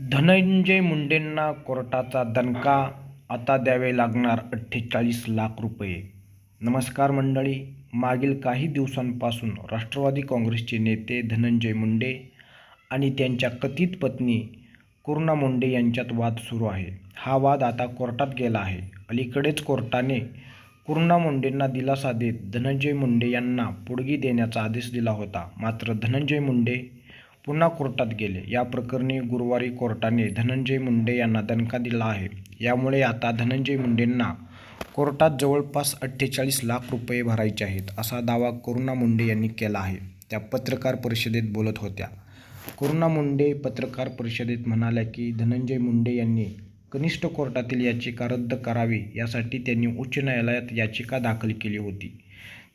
धनंजय मुंडेंना कोर्टाचा दणका, आता द्यावे लागणार अठ्ठेचाळीस लाख रुपये नमस्कार मंडळी, मागील काही दिवसांपासून राष्ट्रवादी काँग्रेसचे नेते धनंजय मुंडे आणि त्यांच्या कथित पत्नी करुणा मुंडे यांच्यात वाद सुरू आहे. हा वाद आता कोर्टात गेला आहे. अलीकडेच कोर्टाने कुर्णा मुंडेंना दिलासा देत धनंजय मुंडे यांना पुडगी देण्याचा आदेश दिला होता. मात्र धनंजय मुंडे पुन्हा कोर्टात गेले. या प्रकरणी गुरुवारी कोर्टाने धनंजय मुंडे यांना दणका दिला आहे. यामुळे आता धनंजय मुंडेंना कोर्टात जवळपास अठ्ठेचाळीस लाख रुपये भरायचे आहेत, असा दावा करुणा मुंडे यांनी केला आहे. त्या पत्रकार परिषदेत बोलत होत्या. करुणा मुंडे पत्रकार परिषदेत म्हणाल्या की, धनंजय मुंडे यांनी कनिष्ठ कोर्टातील याचिका रद्द करावी यासाठी त्यांनी उच्च न्यायालयात याचिका दाखल केली होती.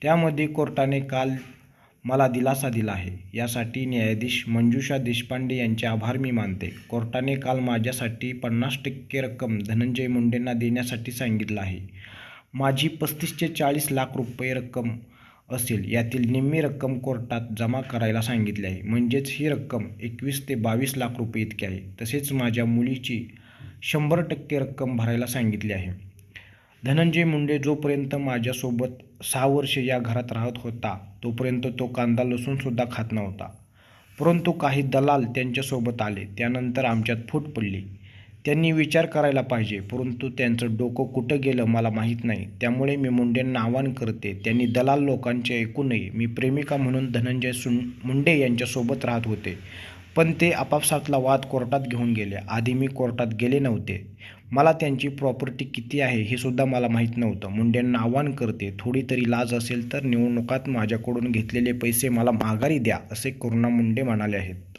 त्यामध्ये कोर्टाने काल मला दिलासा दिला आहे. यासाठी न्यायाधीश मंजुषा देशपांडे यांचे आभार मी मानते. कोर्टाने काल माझ्यासाठी पन्नास टक्के रक्कम धनंजय मुंडेंना देण्यासाठी सांगितलं आहे. माझी पस्तीस ते चाळीस लाख रुपये रक्कम असेल. यातील निम्मी रक्कम कोर्टात जमा करायला सांगितली आहे. म्हणजेच ही रक्कम एकवीस ते बावीस लाख रुपये इतकी आहे. तसेच माझ्या मुलीची शंभर टक्के रक्कम भरायला सांगितली आहे. धनंजय मुंडे जोपर्यंत माझ्यासोबत सहा वर्षे या घरात राहत होता, तोपर्यंत तो कांदा लसूणसुद्धा खात नव्हता. परंतु काही दलाल त्यांच्यासोबत आले. त्यानंतर आमच्यात फूट पडली. त्यांनी विचार करायला पाहिजे. परंतु त्यांचं डोकं कुठं गेलं मला माहीत नाही. त्यामुळे मी मुंडेंना आवाहन करते, त्यांनी दलाल लोकांचे ऐकू नये. मी प्रेमिका म्हणून धनंजय मुंडे यांच्यासोबत राहत होते. पण ते आपापसातला वाद कोर्टात घेऊन गेले. आधी मी कोर्टात गेले नव्हते. मला त्यांची प्रॉपर्टी किती आहे हे सुद्धा मला माहीत नव्हतं. मुंडेंना आवाहन करते, थोडी तरी लाज असेल तर निवडणुकात माझ्याकडून घेतलेले पैसे मला माघारी द्या, असे करुणा मुंडे म्हणाले आहेत.